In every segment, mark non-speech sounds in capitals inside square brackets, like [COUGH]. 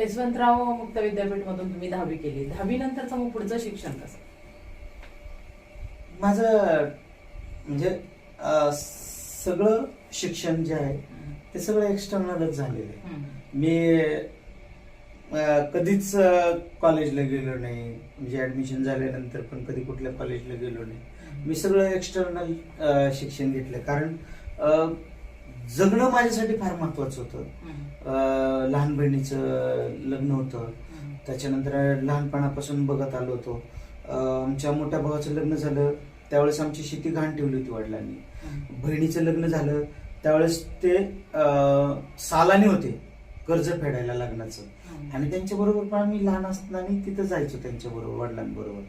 यशवंतराव मुक्त विद्यापीठमधून तुम्ही दहावी केली. दहावी नंतरचं मग पुढचं शिक्षण कसं? माझं म्हणजे अं, सगळं शिक्षण जे आहे ते सगळं एक्सटर्नलच झालेलं आहे. मी अं, कधीच अं, कॉलेजला गेलो नाही. म्हणजे ऍडमिशन झाल्यानंतर पण कधी कुठल्या कॉलेजला गेलो नाही. मी सगळं एक्सटर्नल शिक्षण घेतलं. कारण अं, जगणं माझ्यासाठी फार महत्वाचं होतं. अं, लहान बहिणीचं लग्न होतं. त्याच्यानंतर लहानपणापासून बघत आलो होतो. आमच्या मोठ्या भावाचं लग्न झालं त्यावेळेस आमची शेती घाण ठेवली होती वडिलांनी. बहिणीचं लग्न झालं त्यावेळेस ते सालाने सालानी होते कर्ज फेडायला लग्नाचं. आणि त्यांच्याबरोबर पण आम्ही लहान असताना तिथं जायचो त्यांच्याबरोबर वडिलांबरोबर.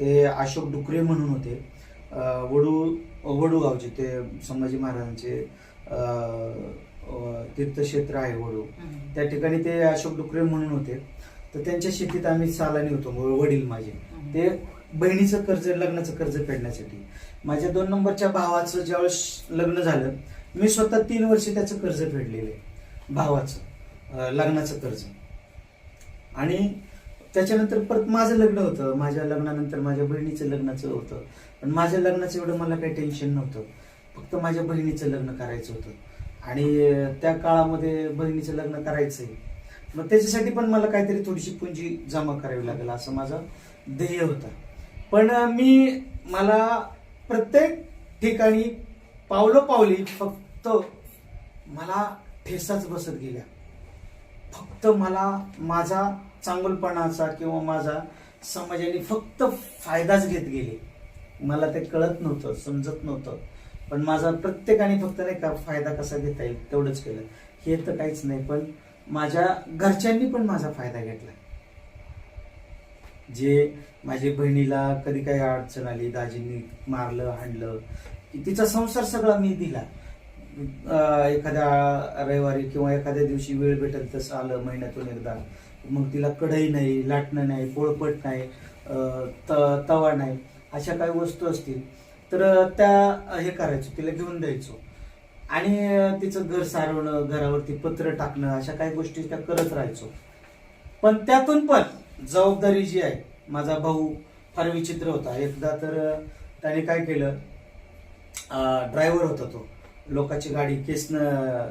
ते अशोक डुकरे म्हणून होते. वडू वडू गावचे ते संभाजी महाराजांचे तीर्थक्षेत्र आहे वडू. त्या ठिकाणी ते अशोक डुकरे म्हणून होते. तर त्यांच्या शेतीत आम्ही सालानी होतो वडील माझे. ते बहिणीचं कर्ज लग्नाचं कर्ज फेडण्यासाठी. माझ्या दोन नंबरच्या भावाचं ज्यावेळेस लग्न झालं मी स्वतः तीन वर्ष त्याचं कर्ज फेडलेलं आहे भावाचं लग्नाचं कर्ज. आणि त्याच्यानंतर परत माझं लग्न होतं. माझ्या लग्नानंतर माझ्या बहिणीचं लग्नाचं होतं. पण माझ्या लग्नाचं एवढं मला काही टेन्शन नव्हतं. फक्त माझ्या बहिणीचं लग्न करायचं होतं. आणि त्या काळामध्ये बहिणीचं लग्न करायचंय. मग त्याच्यासाठी पण मला काहीतरी थोडीशी पुंजी जमा करावी लागेल असं माझं ध्येय होतं. पण मी मला प्रत्येक ठिकाणी पावलं पावली फक्त मला ठेसाच बसत गेल्या. फक्त मला माझा चांगलपणाचा किंवा माझा समाजाने फक्त फायदाच घेत गेले. मला ते कळत नव्हतं समजत नव्हतं. पण माझा प्रत्येकाने फक्त नाही का फायदा कसा घेता येईल तेवढंच केलं. हे तर काहीच नाही पण माझ्या घरच्यांनी पण माझा फायदा घेतला. जे माझ्या बहिणीला कधी काही अडचण आली दाजींनी मारलं हाणलं की तिचा संसार सगळा मी दिला. एखाद्या रविवारी किंवा एखाद्या दिवशी वेळ भेटेल तसं आलं महिन्यातून एकदा. मग तिला कढई नाही लाटणं नाही पोळपट नाही त- तवा नाही अशा काही वस्तू असतील. तर त्या हे करायचो तिला घेऊन द्यायचो. आणि तिचं घर सारवणं घरावरती पत्र टाकणं अशा काही गोष्टी त्या करत राहायचो. पण त्यातून पण जबाबदारी जी आहे माझा भाऊ फार विचित्र होता. एकदा तर त्याने काय केलं ड्रायव्हर होता तो. लोकाची गाडी केसन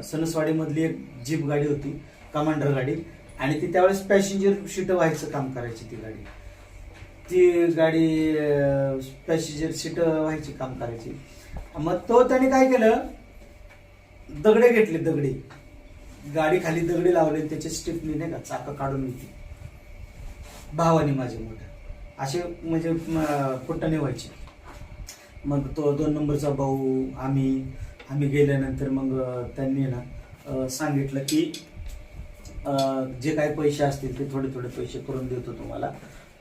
सणसवाडीमधली एक जीप गाडी होती कमांडर गाडी. आणि ती त्यावेळेस पॅसेंजर शीट व्हायचं काम करायची ती गाडी. ती गाडी पॅसेंजर सीट व्हायची काम करायची. मग तो त्याने काय केलं? दगडे घेतले दगडी. गाडी खाली दगडी लावले त्याच्या स्टिपनी नाही का चाक काढून घेतली. भावाने माझे मोठ्या. असे म्हणजे फुटाने व्हायचे मग तो दोन नंबरचा भाऊ आम्ही आम्ही गेल्यानंतर मग त्यांनी ना सांगितलं की जे काही पैसे असतील ते थोडे थोडे पैसे करून देतो तुम्हाला.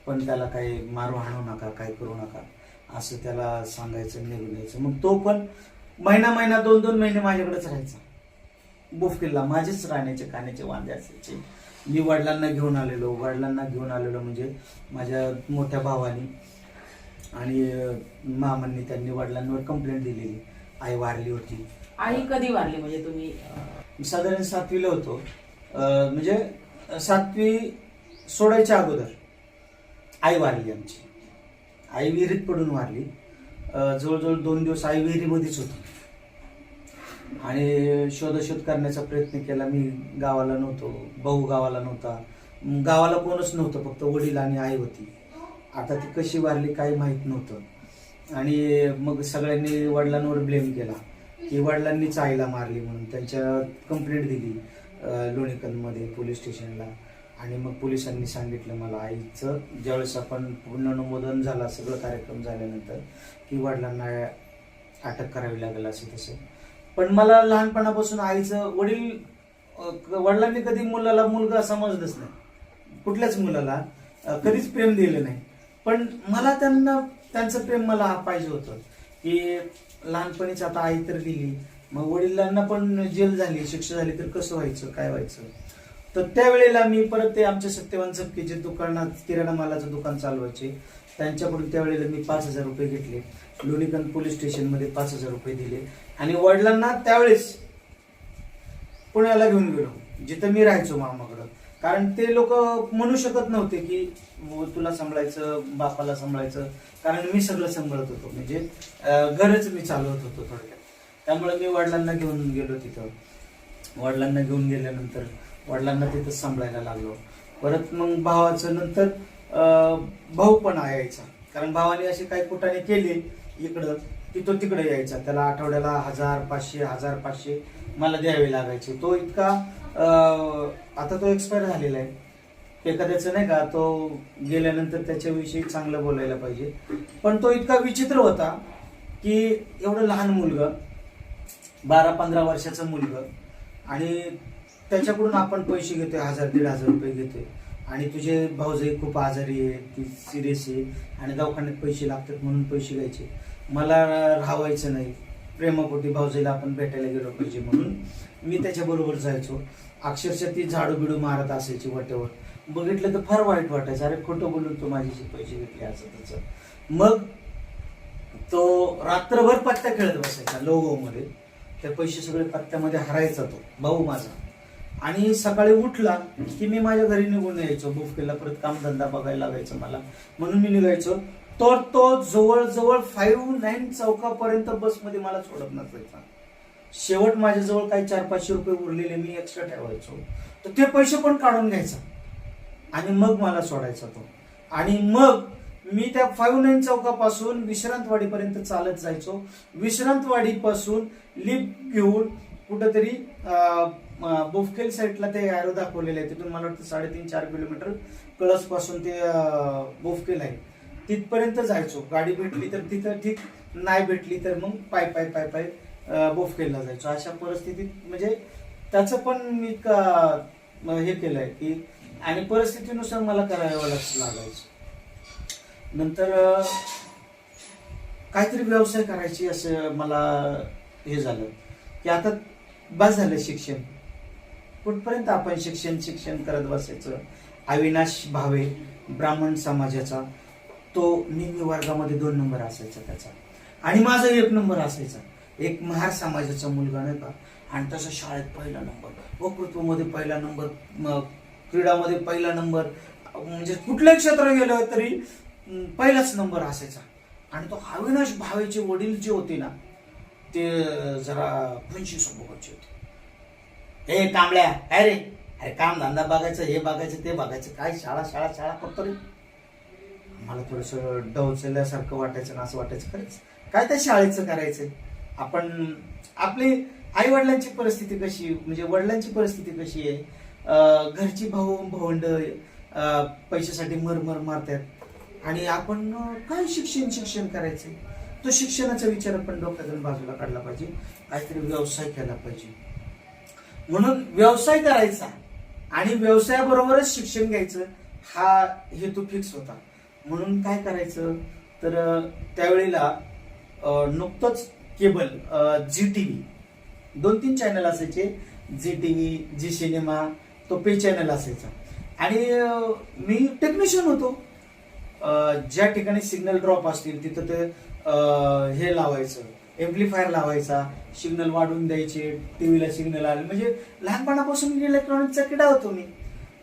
पण त्याला काही मारू हाणू नका काय करू नका. असं त्याला सांगायचं निघून यायचं. मग तो पण महिना महिना दोन दोन महिने माझ्याकडेच राहायचा. बुफकिल्ला माझेच राहण्याचे खाण्याचे वांदे असायचे. मी वडिलांना घेऊन आलेलो. वडिलांना घेऊन आलेलो म्हणजे माझ्या मोठ्या भावानी आणि मामांनी त्यांनी वडिलांवर कंप्लेंट दिलेली. आई वारली होती. आई कधी वारली म्हणजे तुम्ही? साधारण सातवीला होतो. म्हणजे सातवी सोडायच्या अगोदर. आई वारली आमची. आई विहिरीत पडून वारली. जवळजवळ दोन दिवस आई विहिरीमध्येच होती. आणि शोधशोध करण्याचा प्रयत्न केला. मी गावाला नव्हतो. भाऊ गावाला नव्हता. गावाला कोणच नव्हतं. फक्त वडील आणि आई होती. आता ती कशी वारली काही माहीत नव्हतं. आणि मग सगळ्यांनी वडिलांवर ब्लेम केला. की वडिलांनीच आईला मारली म्हणून. त्यांच्या कंप्लेंट दिली अं, लोणीकंदमध्ये पोलीस स्टेशनला. आणि मग पोलिसांनी सांगितलं मला आईचं ज्यावेळेस आपण अनुमोदन झाला सगळं कार्यक्रम झाल्यानंतर की वडिलांना अटक करावी लागेल असं तसं. पण मला लहानपणापासून आईचं वडील वडिलांनी कधी मुलाला मुलगा समजलंच नाही. कुठल्याच मुलाला कधीच प्रेम दिलं नाही. पण मला त्यांना त्यांचं प्रेम मला पाहिजे होतं की लहानपणीच आता आई तर गेली मग वडिलांना पण जेल झाली शिक्षा झाली तर कसं व्हायचं काय व्हायचं? तर त्यावेळेला मी परत ते आमच्या सत्यवान चपके जे दुकानात किराणा मालाचं दुकान चालवायचे त्यांच्याकडून त्यावेळेला मी पाच हजार रुपये घेतले. लोणीकंद पोलीस स्टेशनमध्ये पाच हजार रुपये दिले. आणि वडिलांना त्यावेळेस पुण्याला घेऊन गेलो जिथं मी राहायचो मामाकडं. कारण ते लोक म्हणू शकत नव्हते की तुला सांभाळायचं बापाला सांभाळायचं. कारण मी सगळं सांभाळत होतो. म्हणजे घरच मी चालवत होतो थोडक्यात. त्यामुळे मी वडिलांना घेऊन गेलो तिथं. वडिलांना घेऊन गेल्यानंतर वडिलांना तिथं सांभाळायला लागलो. परत मग भावाचं नंतर भाऊ पण यायचा. कारण भावाने अशी काही कुठाने केली इकडं की तो तिकडे यायचा. त्याला आठवड्याला हजार पाचशे हजार पाचशे मला द्यावे लागायचे. तो इतका आता तो एक्सपायर झालेला आहे. एखाद्याचं नाही का तो गेल्यानंतर त्याच्याविषयी चांगलं बोलायला पाहिजे. पण तो इतका विचित्र होता की एवढं लहान मुलगा बारा पंधरा वर्षाचं मुलगा आणि त्याच्याकडून आपण पैसे घेतोय हजार दीड हजार रुपये घेतोय. आणि तुझे भाऊजाई खूप आजारी आहे ती सिरियस आहे आणि दवाखान्यात पैसे लागतात म्हणून पैसे घ्यायचे. मला राहावायचं नाही. प्रेमापोटी भाऊजाईला आपण भेटायला गेलो पाहिजे म्हणून मी त्याच्याबरोबर जायचो. अक्षरशः ती झाडू बिडू मारत असायची वाटेवर बघितलं तर फार वाईट वाटायचं. अरे खोटं बोलून तू माझ्याशी पैसे घेतले असं तसं. मग तो रात्रभर पत्ता खेळत बसायचा लोगोमध्ये मध्ये. ते पैसे सगळे पत्त्यामध्ये हरायचा तो भाऊ माझा. आणि सकाळी उठला की मी माझ्या घरी निघून यायचो बुफकेला परत कामधंदा बघायला लागायचं मला. म्हणून मी निघायचो. तर तो जवळजवळ फाईव्ह नाईन चौकापर्यंत बसमध्ये मला सोडत नसायचा. शेवट माझ्याजवळ काही चार पाचशे रुपये उरलेले मी एक्स्ट्रा ठेवायचो. तर ते पैसे पण काढून घ्यायचा. आणि मग मला सोडायचा तो. आणि मग मी त्या फाईव्ह नाईन चौकापासून विश्रांतवाडीपर्यंत चालत जायचो. विश्रांतवाडीपासून लिफ्ट घेऊन कुठंतरी बोफकेल साईडला ते ॲरो दाखवलेले आहे तिथून मला वाटतं साडेतीन चार किलोमीटर कळसपासून ते बोफकेल आहे. तिथपर्यंत जायचो. गाडी भेटली तर तिथं ठीक नाही भेटली तर मग पाय पाय पाय पाय बुफकेलला बोफकेलला जायचो. अशा परिस्थितीत म्हणजे त्याचं पण मी का- हे हे केलंय की आणि परिस्थितीनुसार मला करावं लागायचं. नंतर काहीतरी व्यवसाय करायची असं मला हे झालं. की आता बस झालं शिक्षण. कुठपर्यंत आपण शिक्षण शिक्षण करत बसायचं? अविनाश भावे ब्राह्मण समाजाचा. तो निम्न वर्गामध्ये दोन नंबर असायचा त्याचा. आणि माझा एक नंबर असायचा. एक महार समाजाचा मुलगा नाही का? आणि तसा शाळेत पहिला नंबर. वक्तृत्वमध्ये पहिला नंबर क्रीडामध्ये पहिला नंबर. म्हणजे कुठल्याही क्षेत्रात गेलं तरी पहिलाच नंबर असायचा. आणि तो अविनाश भावेचे वडील जे होते ना ते जरा फ्रेंडशी स्वभावाचे होते. हे कांबळ्या काय रे? अरे काम धंदा बघायचं हे बघायचं ते बघायचं. काय शाळा शाळा शाळा करतो रे? मला थोडस डवचल्यासारखं वाटायचं ना असं वाटायचं खरंच. काय त्या शाळेचं करायचं? आपण आपली आई वडिलांची परिस्थिती कशी? म्हणजे वडिलांची परिस्थिती कशी आहे? घरची भाऊ भावंड पैशासाठी मरमर मारतात. आणि आपण काय शिक्षण शिक्षण करायचं? तो शिक्षणाचा विचार आपण डोक्यातून बाजूला काढला पाहिजे. काहीतरी व्यवसाय केला पाहिजे. म्हणून व्यवसाय करायचा आणि व्यवसायाबरोबरच शिक्षण घ्यायचं हा हेतू फिक्स होता. म्हणून काय करायचं? तर त्यावेळेला नुकतंच केबल जी टी व्ही. दोन तीन चॅनल असायचे. G T V G cinema तो पे चॅनल असायचा. आणि मी टेक्निशियन होतो. ज्या ठिकाणी सिग्नल ड्रॉप असतील तिथं ते हे लावायचं एम्प्लिफायर लावायचा सिग्नल वाढवून द्यायचे टीव्हीला सिग्नल आले. म्हणजे लहानपणापासून इलेक्ट्रॉनिकचा किडा होतो मी.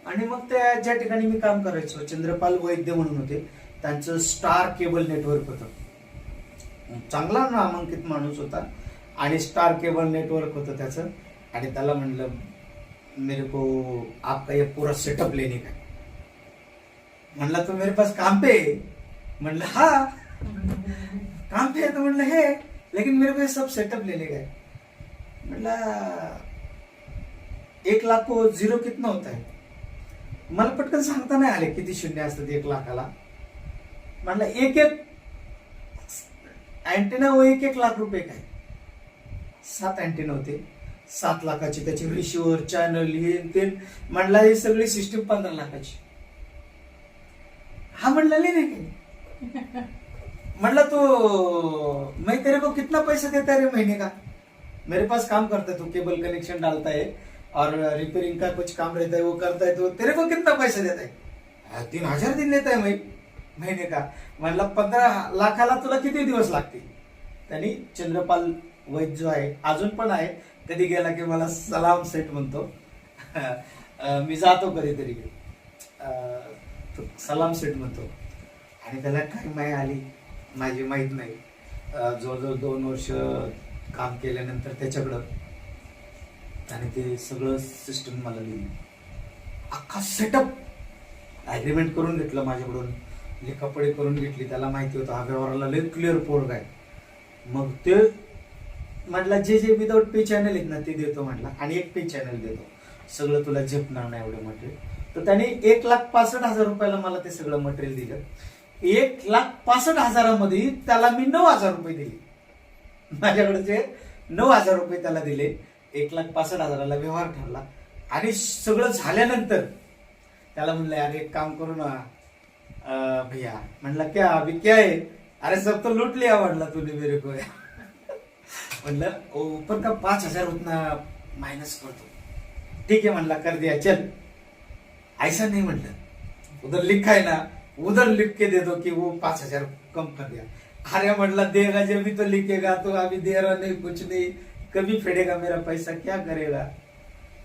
आणि मग त्या ज्या ठिकाणी मी काम करायचो चंद्रपाल वैद्य म्हणून होते त्यांचं स्टार केबल नेटवर्क होतं. चांगला नामांकित माणूस होता. आणि स्टार केबल नेटवर्क होतं त्याचं. आणि त्याला म्हणलं मेरे को आपका ये पूरा सेटअप लेने का म्हणला तो मेरे पास काम पे. म्हणलं हा. काम पे है तो म्हणलं हे. लेकिन मेरे पास सब सेटअप लिहिले काय है म्हणला एक लाख को झिरो कितना होता है? मला पटकन सांगता नाही आले किती शून्य असतात एक लाखाला. म्हणलं एक एक अँटेना व एक एक लाख रुपये काय? सात अँटेना होते. सात लाखाची त्याची रिशिवर चॅनल हे ते. म्हणला ही सगळी सिस्टीम पंधरा लाखाची. हा म्हणला नाही काही म्हणला तू मैं तेरे को कितना पैसे देता है रे महीने का? मेरे पास काम करता है तू केबल कनेक्शन डालता है और रिपेयरिंग का कुछ काम रहता है वो करता है तो तेरे को कितना पैसे देता है? तीन हजार दिन देता है मैं महिने का। म्हणला पंधरा लाखाला तुला किती दिवस लागतील? त्यांनी चंद्रपाल वैद्य जो आहे अजून पण आहे कधी गेला की मला सलाम सेट म्हणतो. [LAUGHS] मी जातो कधीतरी. तो सलाम सेट म्हणतो. आणि त्याला काय माहीत आली माझी माहीत नाही. जवळजवळ दोन वर्ष काम केल्यानंतर त्याच्याकडं त्याने ते सगळं सिस्टम मला लिहिलं. अख्खा सेटअप ॲग्रीमेंट करून घेतलं माझ्याकडून. लिखापडी करून घेतली त्याला माहिती होतं हा व्यवहाराला लय क्लिअर पोरग आहे. मग ते म्हटलं जे जे विदाऊट पे चॅनल आहेत ना ते देतो म्हटलं. आणि एक पे चॅनल देतो. सगळं तुला झेपणार नाही एवढं मटेरियल तर त्याने एक लाख पासष्ट हजार रुपयाला मला ते सगळं मटेरियल दिलं. एक लाख पासष्ट हजारामध्ये त्याला मी नऊ हजार रुपये दिले. माझ्याकडे जे नऊ हजार रुपये त्याला दिले एक लाख पासष्ट हजाराला व्यवहार ठरला. आणि सगळं झाल्यानंतर त्याला म्हणलं अरे एक काम करू ना भैया. म्हणला क्या अभि क्या आहे अरे सब तो लूट लिया म्हणला तूने मेरे को. म्हणलं "ओ, ऊपर का पाच हजार उत्थं मायनस करतो ठीक आहे म्हणला कर दिया चल. ऐसा नहीं म्हणलं उधर लिखा है ना उधर लिख के दे दो कि वो पाच हजार कम कर दिया. अरे म्हणला देगा जब भी तो लिखेगा तो अभी दे रहा नहीं कुछ नहीं. कभी फेडेगा मेरा पैसा क्या करेगा?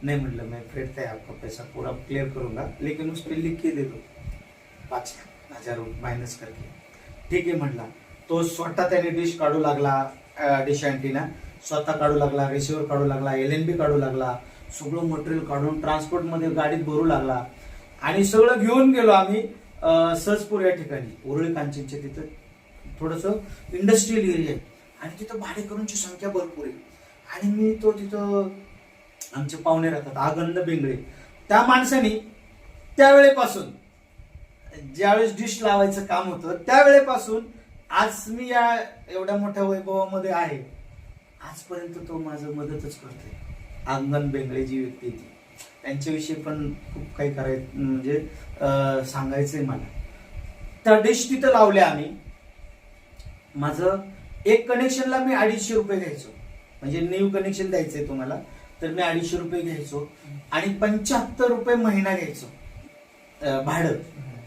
नहीं म्हटलं मैं फेडता है आपका पैसा पूरा क्लियर करूंगा लेकिन उस पर लिख के दे दो पाच हजार मायनस करके ठीक आहे म्हटला. तो स्वतः त्याने डिश काढू लागला डिश अँटीना स्वतः काढू लागला रिसिव्हर काढू लागला एल एन बी काढू लागला सगळं मटेरियल काढून ट्रान्सपोर्टमध्ये गाडीत भरू लागला. आणि सगळं घेऊन गेलो आम्ही सहजपूर या ठिकाणी. उरळी कांचनच्या तिथं थोडस इंडस्ट्रियल एरिया आहे. आणि तिथं भाडेकरूंची संख्या भरपूर आहे. आणि मी तो तिथं आमचे पाहुणे राहतात आगंद बेंगळे. त्या माणसाने त्यावेळेपासून ज्यावेळेस डिश लावायचं काम होतं त्यावेळेपासून आज मी या एवढ्या मोठ्या वैभवामध्ये आहे. आजपर्यंत तो माझं मदतच करते अंगण बेंगळे जी व्यक्ती ती. त्यांच्याविषयी पण खूप काही करायचं म्हणजे सांगायचंय मला. त्या डिश तिथं लावल्या आम्ही. माझं एक कनेक्शनला मी अडीचशे रुपये घ्यायचो. म्हणजे न्यू कनेक्शन द्यायचंय तुम्हाला. तर मी अडीचशे रुपये घ्यायचो. आणि पंच्याहत्तर रुपये महिना घ्यायचो. भाडं.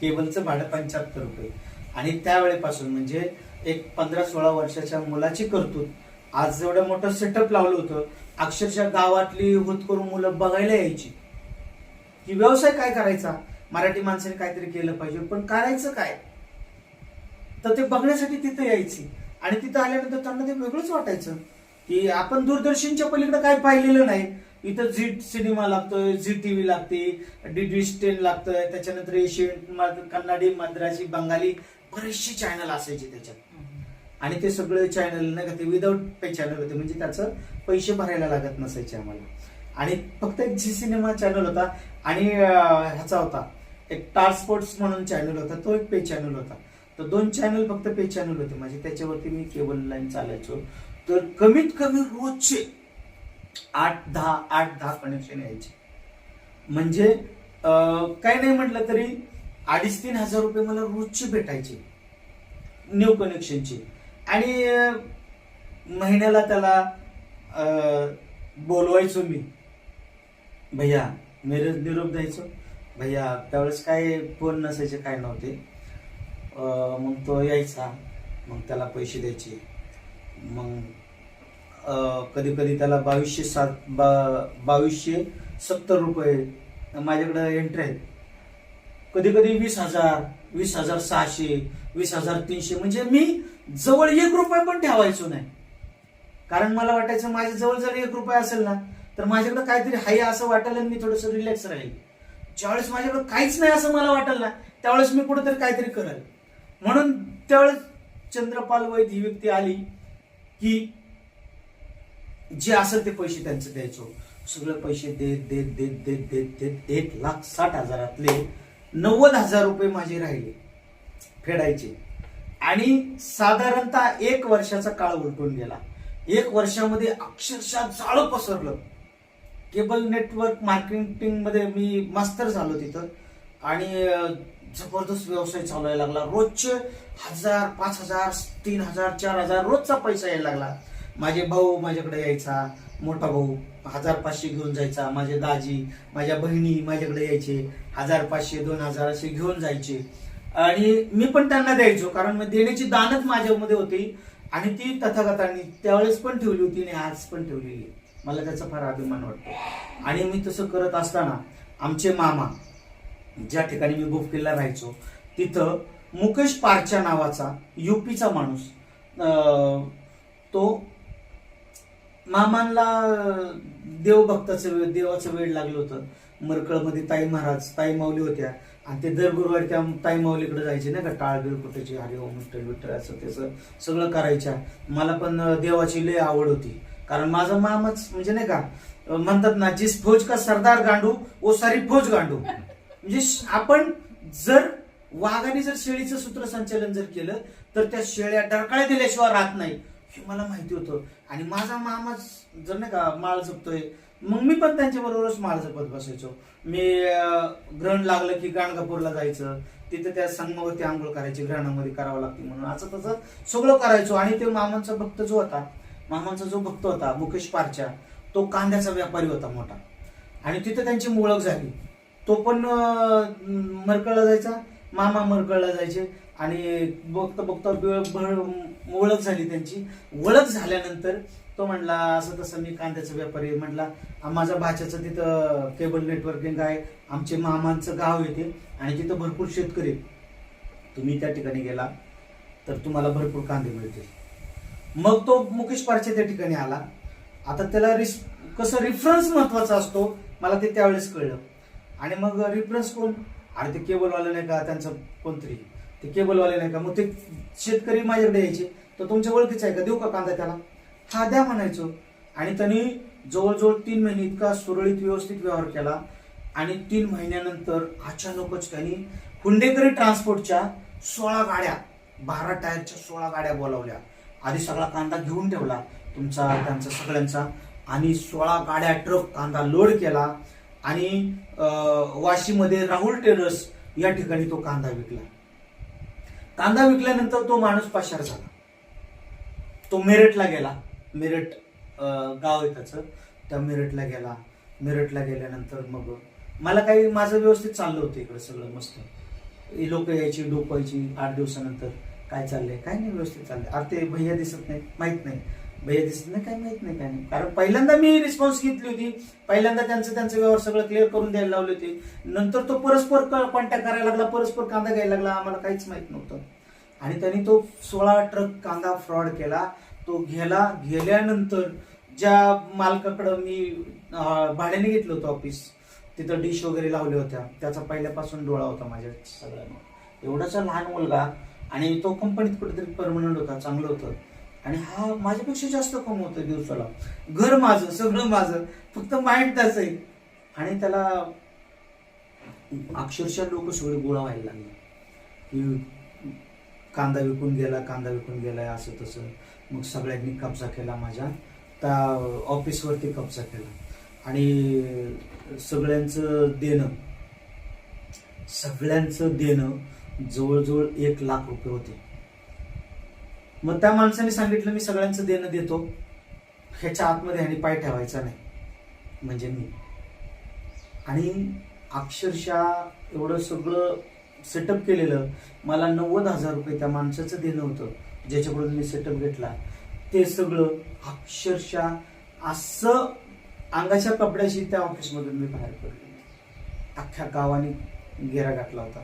केबलचं भाडं पंच्याहत्तर रुपये. आणि त्यावेळेपासून म्हणजे एक पंधरा सोळा वर्षाच्या मुलाची करतूत. आज जेवढं मोठं सेटअप लावलं होतं. अक्षरशः गावातली होतकरू मुलं बघायला यायची. की व्यवसाय काय करायचा? मराठी माणसाने काहीतरी केलं पाहिजे पण करायचं काय? तर ते बघण्यासाठी तिथं यायची. आणि तिथं आल्यानंतर त्यांना ते वेगळंच वाटायचं की आपण दूरदर्शनच्या पलीकडे काय पाहिलेलं नाही. इथं झी सिनेमा लागतोय झी टीव्ही लागते डी डी टेन लागतंय त्याच्यानंतर एशियन कन्नडी कन्नाडी मद्रासी बंगाली बरेचसे चॅनल असायचे त्याच्यात. आणि ते सगळे चॅनल नाही का ते विदाऊट पे चॅनल होते म्हणजे त्याचं पैसे भरायला लागत नसायचे आम्हाला. आणि फक्त एक झी सिनेमा चॅनल होता आणि ह्याचा होता. एक टार स्पोर्ट्स म्हणून चॅनल होता तो एक पे चॅनल होता. तर दोन चॅनल फक्त पे चॅनल होते. माझे त्याच्यावरती मी केबल लाईन चालायचो तर कमीत कमी रोजचे आठ दहा आठ दहा कनेक्शन यायचे. म्हणजे काय नाही म्हटलं तरी अडीच तीन हजार रुपये मला रोजचे भेटायचे. न्यू कनेक्शनचे आणि महिन्याला त्याला बोलवायचो मी. भैया मिरज निरोप द्यायचो? भैया त्यावेळेस काय फोन नसायचे काय नव्हते. मग तो यायचा. मग त्याला पैसे द्यायचे. मग कधी कधी त्याला बावीसशे सात बा बावीसशे सत्तर रुपये माझ्याकडं एंट्री आहेत. कधी कधी वीस हजार वीस हजार सहाशे वीस हजार तीनशे. म्हणजे मी जवळ एक रुपये पण ठेवायचो नाही. कारण मला वाटायचं माझ्याजवळ जर एक रुपये असेल ना तर माझ्याकडे काहीतरी हाय असं वाटेल आणि मी थोडस रिलॅक्स राहील. ज्यावेळेस माझ्याकडे काहीच नाही असं मला वाटेल ना त्यावेळेस मी कुठेतरी काहीतरी करेल. म्हणून त्यावेळेस चंद्रपाल वैद ही व्यक्ती आली की जे असेल ते पैसे त्यांचे द्यायचो. सगळे पैसे देत देत देत देत देत देत एक लाख साठ हजारातले नव्वद हजार रुपये माझे राहिले फेडायचे. आणि साधारणतः एक वर्षाचा काळ उलटून गेला. एक वर्षामध्ये अक्षरशः जाळं पसरलं. केबल नेटवर्क मार्केटिंगमध्ये मी मास्तर झालो तिथं. आणि जबरदस्त व्यवसाय चालवायला लागला. रोजचे हजार पाच हजार तीन हजार चार हजार रोजचा पैसा यायला लागला. माझे भाऊ माझ्याकडे यायचा मोठा भाऊ हजार पाचशे घेऊन जायचा माझे दाजी माझ्या बहिणी माझ्याकडे यायचे हजार पाचशे दोन हजार असे घेऊन जायचे. आणि मी पण त्यांना द्यायचो कारण मग देण्याची दानच माझ्यामध्ये होती. आणि ती तथागतांनी त्यावेळेस पण ठेवली होती आणि आज पण ठेवलेली आहे. मला त्याचा फार अभिमान वाटतो. आणि मी तसं करत असताना आमचे मामा ज्या ठिकाणी मी गुफकिल्ला राहायचो तिथं मुकेश पारच्या नावाचा युपीचा माणूस अं, तो मामांना देवभक्ताचं देवाचं वेळ लागलं होतं. मरकळमध्ये ताई महाराज ताई माऊली होत्या. आणि ते दर गुरुवारी त्या ताई माऊलीकडे जायचे नाही का? टाळ बिळ कुठायची हरिओम विठ्ठल विठ्ठल असं त्याचं सगळं करायच्या. मला पण देवाची लय आवड होती. कारण माझा मामाच म्हणजे नाही का म्हणतात ना जिस फौज का सरदार गांडू ओ सारी फौज गांडू. म्हणजे आपण जर वाघाने जर शेळीचं सूत्रसंचालन जर केलं तर त्या शेळ्या डरकाळ्या दिल्याशिवाय राहत नाही हे मला माहिती होतं. आणि माझा मामाच जर नाही का माळ जपतोय मग मी पण त्यांच्या बरोबरच माळ जपत बसायचो. मी ग्रहण लागलं की गाणगापूरला जायचं तिथे त्या संगमावरती आंघोळ करायची ग्रहणामध्ये करावं लागते म्हणून. असं तसं सगळं करायचो आणि ते मामांचा भक्त जो होता मामाचा जो भक्त होता मुकेश पारचा तो कांद्याचा व्यापारी होता मोठा. आणि तिथे त्यांची ओळख झाली. तो पण मरकळला जायचा मामा मरकळला जायचे आणि बघता बघता ओळख झाली त्यांची. ओळख झाल्यानंतर तो म्हणला असं तसं मी कांद्याचा व्यापारी म्हटला माझा माझ्या भाच्याचं तिथं केबल नेटवर्किंग आहे. आमचे मामांचं गाव येते आणि तिथं भरपूर शेतकरी आहेत. तुम्ही त्या ठिकाणी गेला तर तुम्हाला भरपूर कांदे मिळतील. मग तो मुकेश पारचे त्या ठिकाणी आला. आता त्याला रिस कसं रिफरन्स महत्त्वाचा असतो मला ते त्यावेळेस कळलं. आणि मग रिफरन्स कोण? अरे ते केबलवाले नाही का त्यांचं कोणतरी. ते केबलवाले नाही का मग ते शेतकरी माझ्याकडे यायचे. तर तुमच्या ओळखीचं आहे का? देऊ का कांदा त्याला? हा द्या म्हणायचो. आणि त्यांनी जवळजवळ तीन महिने इतका सुरळीत व्यवस्थित व्यवहार केला. आणि तीन महिन्यानंतर अचानकच त्यांनी हुंडेकरी ट्रान्सपोर्टच्या सोळा गाड्या बारा टायरच्या सोळा गाड्या बोलावल्या. आधी सगळा कांदा घेऊन ठेवला तुमचा त्यांचा सगळ्यांचा. आणि सोळा गाड्या ट्रक कांदा लोड केला. आणि वाशीमध्ये राहुल टेलर्स या ठिकाणी तो कांदा विकला. कांदा विकल्यानंतर तो माणूस पाशार झाला. तो मेरठला गेला. मेरठ गाव आहे त्याचं. त्या मेरठला गेला. मेरठला गेल्यानंतर मग मला काही माझं व्यवस्थित चाललं होतं इकडे सगळं मस्त. लोक यायची डोपायची आठ दिवसानंतर. काय चाललंय? काय नाही व्यवस्थित चाललंय. अरे ते भैया दिसत नाही माहीत नाही. भैया दिसत नाही काय माहीत नाही काय नाही. कारण पहिल्यांदा मी रिस्पॉन्स घेतली होती. पहिल्यांदा त्यांचं त्यांचं व्यवहार सगळं क्लिअर करून द्यायला लावले होते. नंतर तो परस्पर कॉन्टॅक्ट करायला लागला परस्पर कांदा घ्यायला लागला. आम्हाला काहीच माहीत नव्हतं. आणि त्यांनी तो सोळा ट्रक कांदा फ्रॉड केला. तो घेला गेल्यानंतर ज्या मालकाकडं मी भाड्याने घेतलं होतं ऑफिस तिथं डिश वगैरे लावल्या होत्या. त्याचा पहिल्यापासून डोळा होता माझ्या सगळ्यांना एवढासा लहान मुलगा आणि तो कंपनीत कुठेतरी परमनंट होता चांगलं होतं. आणि हा माझ्यापेक्षा जास्त कमवतो दिवसाला. घर माझं सगळं माझं फक्त माइंड त्याच आहे. आणि त्याला अक्षरशः लोक सगळे गोळा व्हायला लागले. की कांदा विकून गेला कांदा विकून गेला असं तसं. मग सगळ्यांनी कब्जा केला माझ्या. त्या ऑफिसवरती कब्जा केला. आणि सगळ्यांचं देणं सगळ्यांचं देणं जवळजवळ एक लाख रुपये होते. मग त्या माणसाने सांगितलं मी सगळ्यांचं देणं देतो. ह्याच्या आतमध्ये ह्याने पाय ठेवायचा नाही. म्हणजे मी. आणि अक्षरशः एवढं सगळं सेटअप केलेलं मला नव्वद हजार रुपये त्या माणसाचं देणं होतं. ज्याच्याकडून मी सेटअप घेतला. ते सगळं अक्षरशः असं अंगाच्या कपड्याशी त्या ऑफिसमधून मी बाहेर पडलो. अख्ख्या गावाने गेरा घातला होता.